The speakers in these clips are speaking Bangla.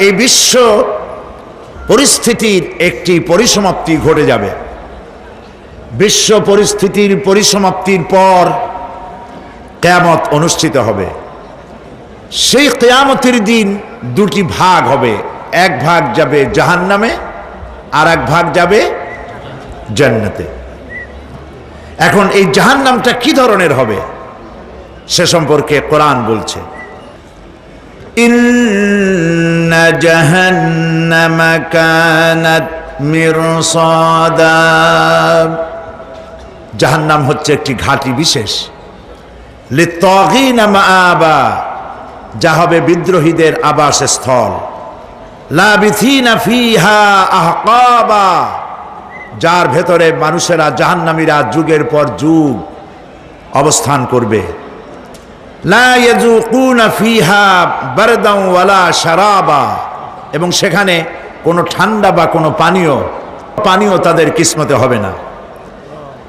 এই বিশ্ব পরিস্থিতির একটি পরিসমাপ্তি ঘটে যাবে। বিশ্ব পরিস্থিতির পরিসমাপ্তির পর কেয়ামত অনুষ্ঠিত হবে। সেই কেয়ামতের দিন দুটি ভাগ হবে। এক ভাগ যাবে জাহান নামে আর এক ভাগ যাবে জান্নাতে। এখন এই জাহান নামটা কি ধরনের হবে, সে সম্পর্কে কোরআন বলছে। إن جهنم كانت مرصادا জাহান্নাম হচ্ছে একটি ঘাটি বিশেষ লিত্তাগিনা মাআবা যা হবে বিদ্রোহীদের আবাসস্থল লাবিথিনা ফিহা আহকাবা যার ভেতরে মানুষেরা জাহান্নামীরা যুগের পর যুগ অবস্থান করবে এবং সেখানে কোনো ঠান্ডা বা কোনো পানীয় পানীয় তাদের কিসমতে হবে না।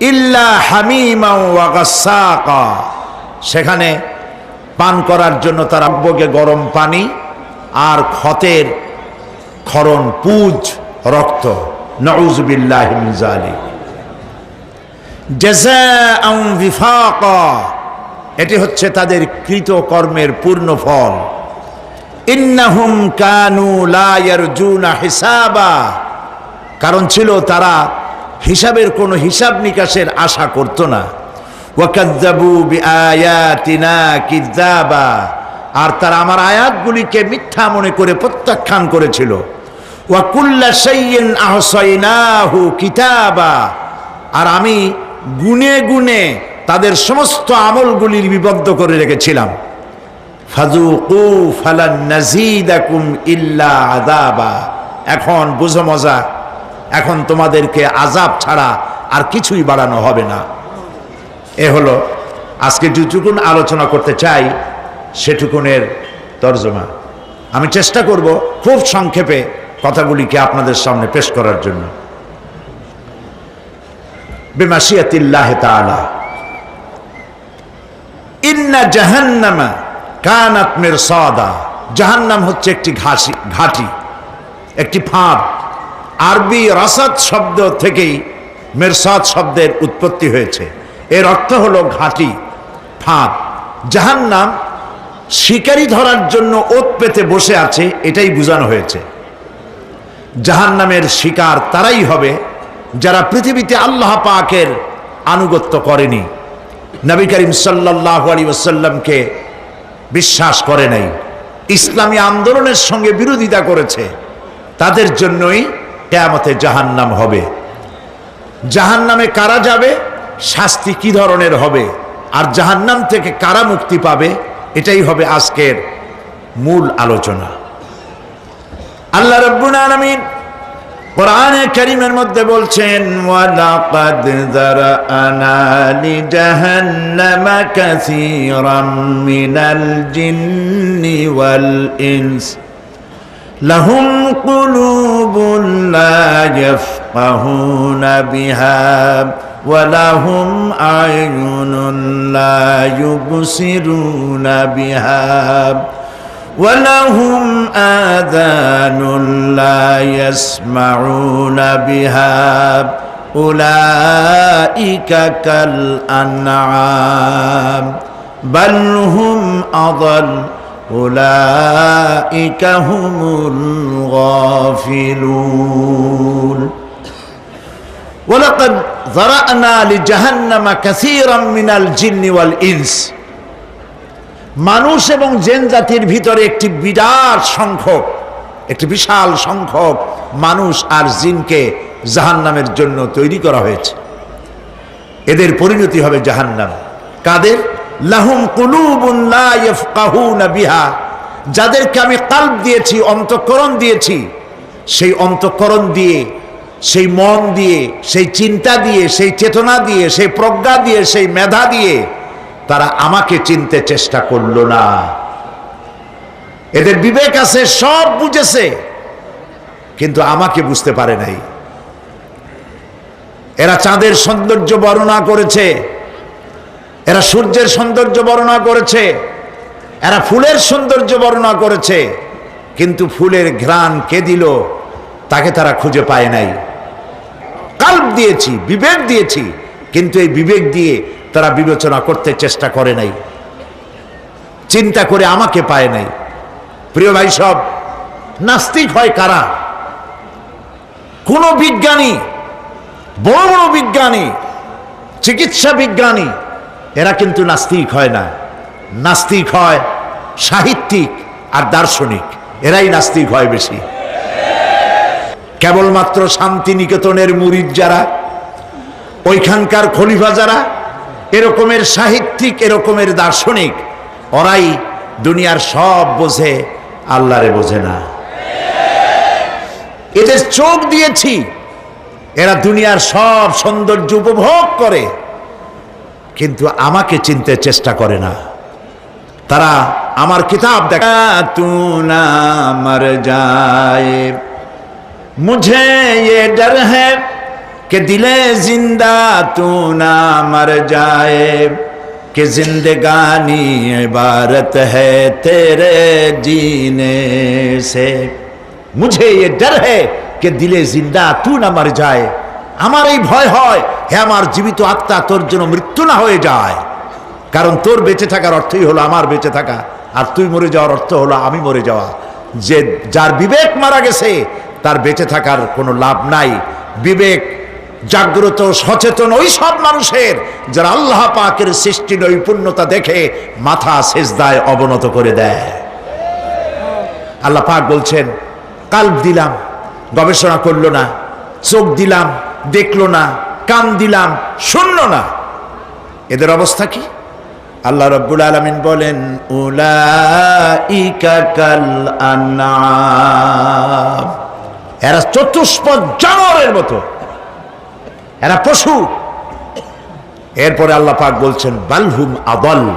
ইল্লা হামিমা সেখানে পান করার জন্য তার আব্বকে গরম পানি আর ক্ষতের ক্ষরণ, পুজ, রক্ত। নউজবিল্লাহ জাযাআন বিফাকা। এটি হচ্ছে তাদের কৃত কর্মের পূর্ণ ফল। ইন্নাহুম কানু লা ইয়ারজুনা হিসাবা। কারণ ছিল তারা হিসাবের কোনো হিসাব নিকাশের আশা করত না। ওয়াকাজ্জাবু বিআয়াতিনা কিযাবা আর তারা আমার আয়াতগুলিকে মিথ্যা মনে করে প্রত্যাখ্যান করেছিল। ওয়া কুল্লা শাইইন আহসাইনাহু কিতাবা। আর আমি গুনে গুনে তাদের সমস্ত আমলগুলি বিবদ্ধ করে রেখেছিলাম। ইল্লা আযাবা। এখন বুঝো মজা, এখন তোমাদেরকে আজাব ছাড়া আর কিছুই বাড়ানো হবে না। এ হলো আজকে যেটুকুন আলোচনা করতে চাই, সেটুকুনের তর্জমা। আমি চেষ্টা করব খুব সংক্ষেপে কথাগুলিকে আপনাদের সামনে পেশ করার জন্য। বেমাসিয়াতিল্লাহ তাআলা। ইন্না জাহান্নামা কানাত মিরসাদা। জাহান্নাম হচ্ছে একটি ঘাসি, ঘাটি, একটি ফাঁদ। আরবি রাসাদ শব্দ থেকেই মিরসাদ শব্দের উৎপত্তি হয়েছে। এর অর্থ হলো ঘাটি, ফাঁদ। জাহান্নাম শিকারি ধরার জন্য ওত পেতে বসে আছে, এটাই বোঝানো হয়েছে। জাহান্নামের শিকার তারাই হবে যারা পৃথিবীতে আল্লাহ পাকের আনুগত্য করেনি। নবী করিম সাল্লাহ আলী ওসাল্লামকে বিশ্বাস করে নাই। ইসলামী আন্দোলনের সঙ্গে বিরোধিতা করেছে। তাদের জন্যই কেয়ামতে জাহান্নাম হবে। জাহান্নামে কারা যাবে? শাস্তি কি ধরনের হবে? আর জাহান্নাম থেকে কারা মুক্তি পাবে? এটাই হবে আজকের মূল আলোচনা। আল্লাহ রব্বুল আলমিন কোরআনে করিমের মধ্যে বলছেন, ওয়ালাকাদ আনালি লিজাহান্নামা কাসীরাম মিনাল জিন্নি ওয়াল ইনস। লাহুম কুলুবুন লা ইয়াফকাহুনা বিহা ওয়ালাহুম আয়ুনুন লা ইউবসিরুনা বিহা। ولهم آذان لا يسمعون بها. أولئك كالأنعام بل هم أضل. أولئك هم الغافلون. ولقد ذرأنا لجهنم كثيرا من الجن والإنس. মানুষ এবং জেন জাতির ভিতরে একটি বিরাট সংখ্যক একটি বিশাল সংখ্যক মানুষ আর জিনকে জাহান্নামের জন্য তৈরি করা হয়েছে। এদের পরিণতি হবে জাহান্নাম। কাদের? লাহুম বিহা। যাদেরকে আমি কাল্ব দিয়েছি, অন্তঃকরণ দিয়েছি, সেই অন্তঃকরণ দিয়ে, সেই মন দিয়ে, সেই চিন্তা দিয়ে, সেই চেতনা দিয়ে, সেই প্রজ্ঞা দিয়ে, সেই মেধা দিয়ে তারা আমাকে চিনতে চেষ্টা করল না। এদের বিবেক আছে, সব বুঝেছে, কিন্তু আমাকে বুঝতে পারে নাই। এরা চাঁদের সৌন্দর্য বর্ণনা করেছে, এরা সূর্যের সৌন্দর্য বর্ণনা করেছে, এরা ফুলের সৌন্দর্য বর্ণনা করেছে, কিন্তু ফুলের ঘ্রাণ কে দিল, তাকে তারা খুঁজে পায় নাই। কাল্প দিয়েছি, বিবেক দিয়েছি, কিন্তু এই বিবেক দিয়ে তারা বিবেচনা করতে চেষ্টা করে নাই। চিন্তা করে আমাকে পায় নাই। প্রিয় ভাই সব, নাস্তিক হয় কারা? কোন বিজ্ঞানী, বড় বড় বিজ্ঞানী, চিকিৎসা বিজ্ঞানী, এরা কিন্তু নাস্তিক হয় না। নাস্তিক হয় সাহিত্যিক আর দার্শনিক। এরাই নাস্তিক হয় বেশি। কেবলমাত্র শান্তিনিকেতনের মুরিদ যারা, ওইখানকার খলিফা যারা এরকমের সাহিত্যিক, এরকমের দার্শনিক, ওরাই দুনিয়ার সব বোঝে, আল্লাহরে বোঝে না। এদের চোখ দিয়েছি, এরা দুনিয়ার সব সৌন্দর্য উপভোগ করে, কিন্তু আমাকে চিনতে চেষ্টা করে না। তারা আমার কিতাব দেখা মুঝে ডর হ্যাঁ কে দিলে জিন্দা তু না মর যায় কে زندگانی عبارت ہے تیرے جینے মুঝে এ ডর হে কে দিলে জিন্দা তু না মার যায় আমার এই ভয় হয় হে আমার জীবিত আত্মা তোর জন্য মৃত্যু না হয়ে যায় কারণ তোর বেঁচে থাকার অর্থই হলো আমার বেঁচে থাকা আর তুই মরে যাওয়ার অর্থ হলো আমি মরে যাওয়া। যে, যার বিবেক মারা গেছে, তার বেঁচে থাকার কোনো লাভ নাই। বিবেক জাগ্রত সচেতন ওই সব মানুষের যারা আল্লাহ পাকের সৃষ্টি নৈপুণ্যতা দেখে মাথা সেজদায় অবনত করে দেয়। আল্লাহ পাক বলছেন কাল দিলাম, গবেষণা করল না, চোখ দিলাম, দেখল না, কান দিলাম, শুনল না। এদের অবস্থা কি? আল্লাহ রব্বুল আলমিন বলেন এরা চতুষ্পদ জানোয়ারের মতো। এরা পশু। এরপরে আল্লাহ পাক বলছেন, বালহুম আদল।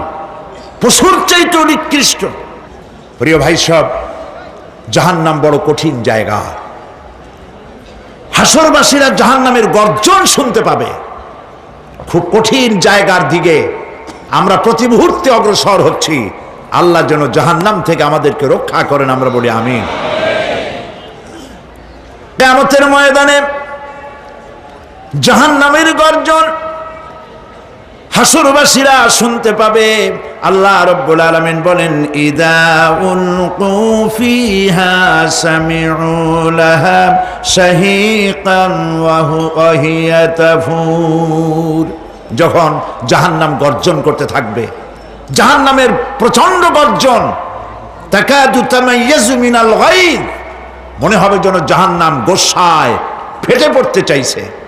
পশুর চাইতে নিকৃষ্ট। প্রিয় ভাই সব, জাহান্নাম বড় কঠিন জায়গা। হাসরবাসীরা জাহান্নামের গর্জন শুনতে পাবে। খুব কঠিন জায়গার দিকে আমরা প্রতি মুহূর্তে অগ্রসর হচ্ছি। আল্লাহ যেন জাহান্নাম থেকে আমাদেরকে রক্ষা করেন, আমরা বলি কেমতের ময়দানে জাহান নামের গর্জন। হাসুরবাসীরা শুনতে পাবে। আল্লাহ রব্বুল আলমিন বলেন, ইদা উলকু ফিহা সামিউ শাহীকান ওয়া হিয়া তাফুর। যখন জাহান্নাম গর্জন করতে থাকবে, জাহান্নামের প্রচণ্ড গর্জন, তাকাদু তামাইয়াজু মিনাল মনে হবে যেন জাহান্নাম গোসায় ফেটে পড়তে চাইছে।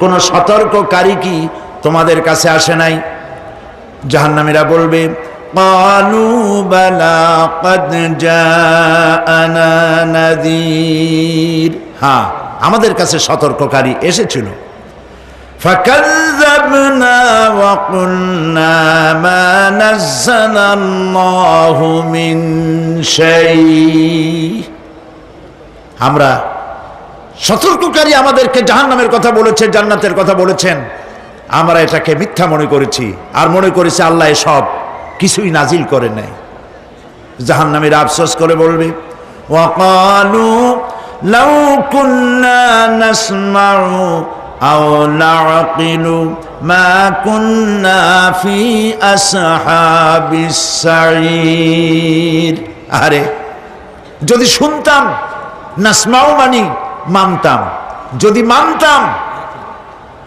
কোনো সতর্ককারী কি তোমাদের কাছে আসে নাই জাহান্নামীরা বলবে قالوا بلى قد جاءنا نذير হ্যাঁ আমাদের কাছে সতর্ককারী এসেছিল فكذبنا وقلنا ما نزل الله من شيء আমরা সতর্ককারী আমাদেরকে জাহান নামের কথা বলেছেন, জান্নাতের কথা বলেছেন। আমরা এটাকে মিথ্যা মনে করেছি, আর মনে করেছি আল্লাহ সব কিছুই নাজিল করে নাই। জাহান নামের আফসোস করে বলবে লাউ মা আরে, যদি শুনতাম নাসমাও মানি মানতাম। যদি মানতাম,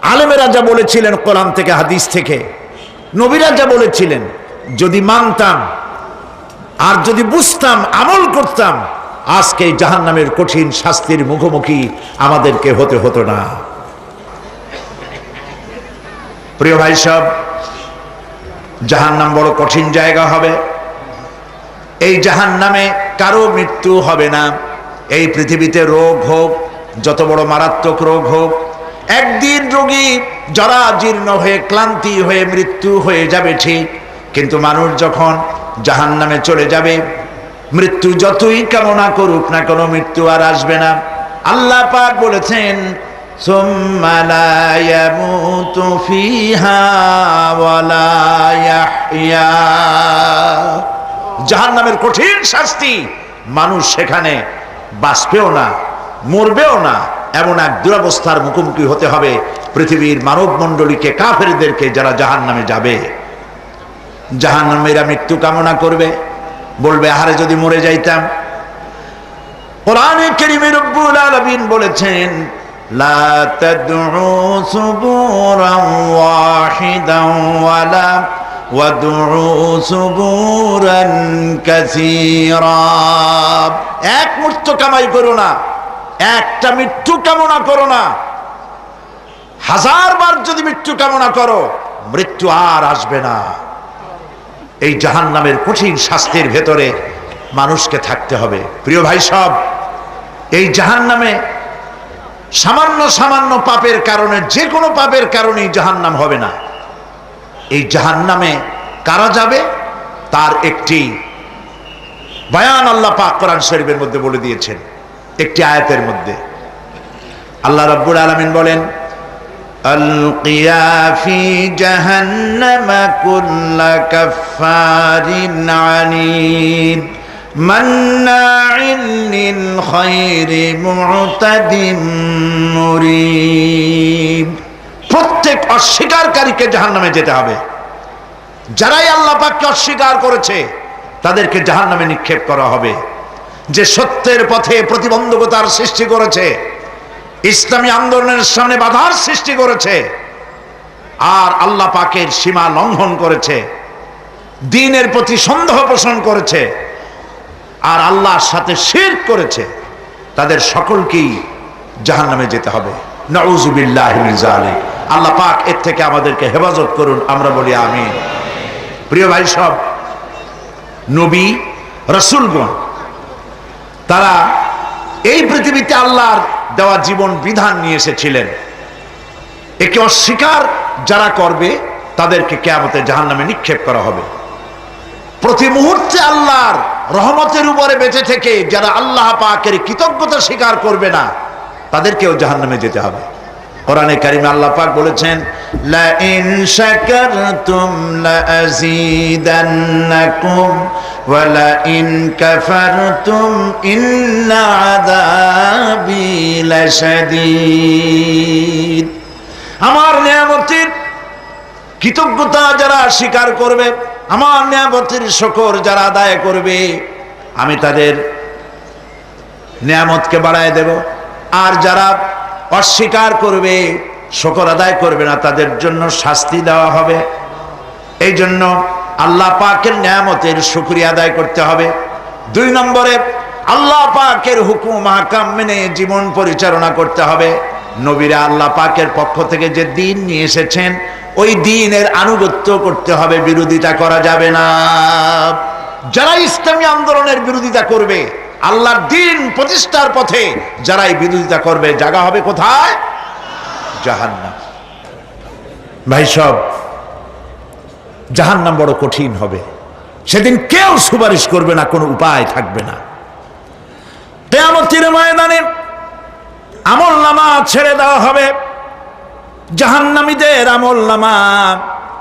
আলেমেরা যা বলেছিলেন কোরআন থেকে, হাদিস থেকে, নবীরা যা বলেছিলেন, যদি মানতাম, আর যদি বুঝতাম, আমল করতাম, আজকে জাহান নামের কঠিন শাস্তির মুখোমুখি আমাদেরকে হতে হতো না। প্রিয় ভাই সব জাহান নাম বড় কঠিন জায়গা হবে। এই জাহান নামে কারও মৃত্যু হবে না। এই পৃথিবীতে রোগ হোক যত বড় মারাত্মক রোগ হোক, একদিন রোগী জরাজীর্ণ হয়ে, ক্লান্তি হয়ে, মৃত্যু হয়ে যাবে ঠিক, কিন্তু মানুষ যখন জাহান নামে চলে যাবে, মৃত্যু যতই কামনা করুক না কোনো মৃত্যু আর আসবে না। আল্লাহ পাক বলেছেন জাহান নামের কঠিন শাস্তি মানুষ সেখানে বাঁচবেও না। মরবেও না, এমন এক দুরবস্থার মুখোমুখি হতে হবে পৃথিবীর মানব মণ্ডলীকে কাফেরদেরকে যারা জাহান্নামে যাবে। জাহান্নামেরা মৃত্যু কামনা করবে, বলবে, আহারে যদি মরে যাইতাম। বলেছেন এক মৃত্যু কামাই করো না একটা মৃত্যু কামনা করো না। হাজার বার যদি মৃত্যু কামনা করো, মৃত্যু আর আসবে না। এই জাহান নামের কঠিন শাস্তির ভেতরে মানুষকে থাকতে হবে। প্রিয় ভাই সব, এই জাহান নামে সামান্য সামান্য পাপের কারণে, যে কোনো পাপের কারণেই জাহান নাম হবে না। এই জাহান নামে কারা যাবে? তার একটি বয়ান আল্লাহ পাক কোরআন শরীফের মধ্যে বলে দিয়েছেন। একটি আয়াতের মধ্যে। আল্লাহ রব্বুল আলমিন বলেন প্রত্যেক অস্বীকারীকে জাহান নামে যেতে হবে। যারাই আল্লাপাককে অস্বীকার করেছে, তাদেরকে জাহান নামে নিক্ষেপ করা হবে। যে সত্যের পথে প্রতিবন্ধকতার সৃষ্টি করেছে, ইসলামী আন্দোলনের সামনে বাধার সৃষ্টি করেছে, আর আল্লাহ পাকের সীমা লঙ্ঘন করেছে, দিনের প্রতি সন্দেহ পোষণ করেছে, আর আল্লাহর সাথে শের করেছে, তাদের সকলকেই জাহান নামে যেতে হবে। আল্লাহ পাক এর থেকে আমাদেরকে হেফাজত করুন, আমরা বলি আমি প্রিয় ভাই সব, নবী, রসুলগণ তারা এই পৃথিবীতে আল্লাহর দেওয়া জীবন বিধান নিয়ে এসেছিলেন। একে অস্বীকার যারা করবে, তাদেরকে কেয়ামতে জাহান নামে নিক্ষেপ করা হবে। প্রতি মুহূর্তে আল্লাহর রহমতের উপরে বেঁচে থেকে যারা আল্লাহ পাকের কৃতজ্ঞতা স্বীকার করবে না, তাদেরকেও জাহান নামে যেতে হবে। কোরআনে কারিমে আল্লাহ পাক বলেছেন, লা ইন শাকারতুম লা আযীদান্নাকুম ওয়া লা ইন কাফারতুম ইন্না আযাবি লাশাদীদ। আমার নিয়ামতের কৃতজ্ঞতা যারা স্বীকার করবে, আমার নিয়ামতের শকর যারা আদায় করবে, আমি তাদের নিয়ামতকে বাড়ায় দেব। আর যারা অস্বীকার করবে, শকর আদায় করবে না, তাদের জন্য শাস্তি দেওয়া হবে। এই জন্য আল্লাহ পাকের নিয়ামতের শুক্রিয়া আদায় করতে হবে। দুই নম্বরে, আল্লাহ পাকের হুকুম হাকাম মেনে জীবন পরিচালনা করতে হবে। নবীরা আল্লাহ পাকের পক্ষ থেকে যে দিন নিয়ে এসেছেন, ওই দিনের আনুগত্য করতে হবে, বিরোধিতা করা যাবে না। যারা ইসলামী আন্দোলনের বিরোধিতা করবে আল্লাহর দিন প্রতিষ্ঠার পথে যারাই বিরোধিতা করবে, জায়গা হবে কোথায়? জাহান্নাম। ভাই সব, জাহান্নাম বড় কঠিন হবে। সেদিন কেউ সুপারিশ করবে না, কোনো উপায় থাকবে না। আমল নামা ছেড়ে দেওয়া হবে। জাহান্নামীদের আমল নামা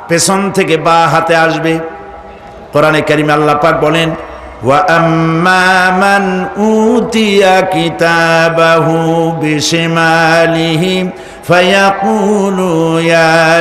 পেছন থেকে বা হাতে আসবে। কোরআনে কারিম আল্লাহ পাক বলেন وأما من أوتي كتابه بشماله فيقول يا